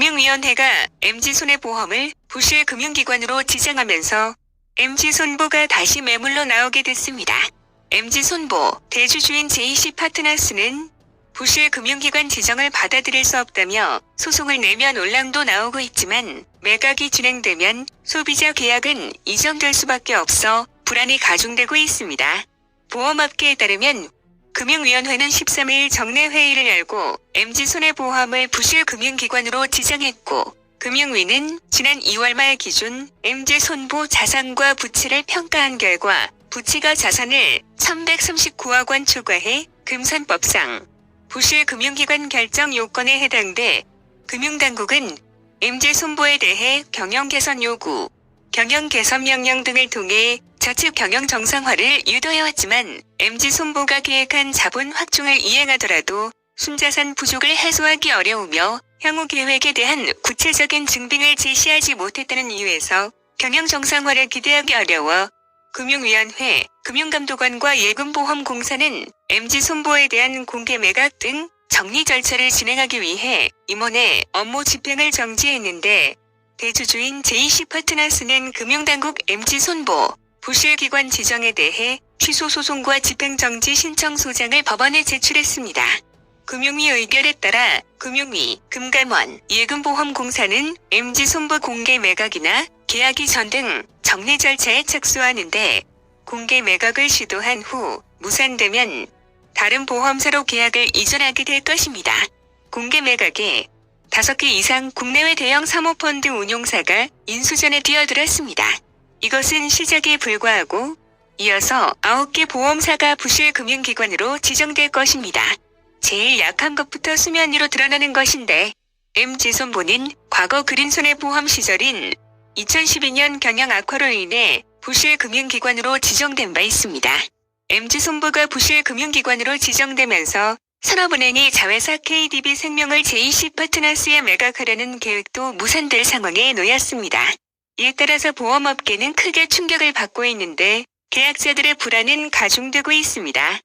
금융위원회가 MG손해보험을 부실 금융기관으로 지정하면서 MG손보가 다시 매물로 나오게 됐습니다. MG손보 대주주인 JC 파트너스는 부실 금융기관 지정을 받아들일 수 없다며 소송을 내면 올랑도 나오고 있지만 매각이 진행되면 소비자 계약은 이정될 수밖에 없어 불안이 가중되고 있습니다. 보험업계에 따르면 금융위원회는 13일 정례 회의를 열고 MG손해보험을 부실 금융기관으로 지정했고 금융위는 지난 2월 말 기준 MG손보 자산과 부채를 평가한 결과 부채가 자산을 1139억 원 초과해 금산법상 부실 금융기관 결정 요건에 해당돼 금융당국은 MG손보에 대해 경영 개선 요구, 경영 개선 명령 등을 통해 자칫 경영 정상화를 유도해왔지만 MG손보가 계획한 자본 확충을 이행하더라도 순자산 부족을 해소하기 어려우며 향후 계획에 대한 구체적인 증빙을 제시하지 못했다는 이유에서 경영 정상화를 기대하기 어려워 금융위원회, 금융감독원과 예금보험공사는 MG손보에 대한 공개 매각 등 정리 절차를 진행하기 위해 임원의 업무 집행을 정지했는데 대주주인 JC 파트너스는 금융당국 MG손보 부실기관 지정에 대해 취소 소송과 집행정지 신청 소장을 법원에 제출했습니다. 금융위 의결에 따라 금융위, 금감원, 예금보험공사는 MG손보 공개 매각이나 계약 이전 등 정리 절차에 착수하는데 공개 매각을 시도한 후 무산되면 다른 보험사로 계약을 이전하게 될 것입니다. 공개 매각에 5개 이상 국내외 대형 사모펀드 운용사가 인수전에 뛰어들었습니다. 이것은 시작에 불과하고 이어서 9개 보험사가 부실 금융기관으로 지정될 것입니다. 제일 약한 것부터 수면 위로 드러나는 것인데 MG손보는 과거 그린손해보험 시절인 2012년 경영 악화로 인해 부실 금융기관으로 지정된 바 있습니다. MG손보가 부실 금융기관으로 지정되면서 산업은행이 자회사 KDB 생명을 JC 파트너스에 매각하려는 계획도 무산될 상황에 놓였습니다. 이에 따라서 보험업계는 크게 충격을 받고 있는데 계약자들의 불안은 가중되고 있습니다.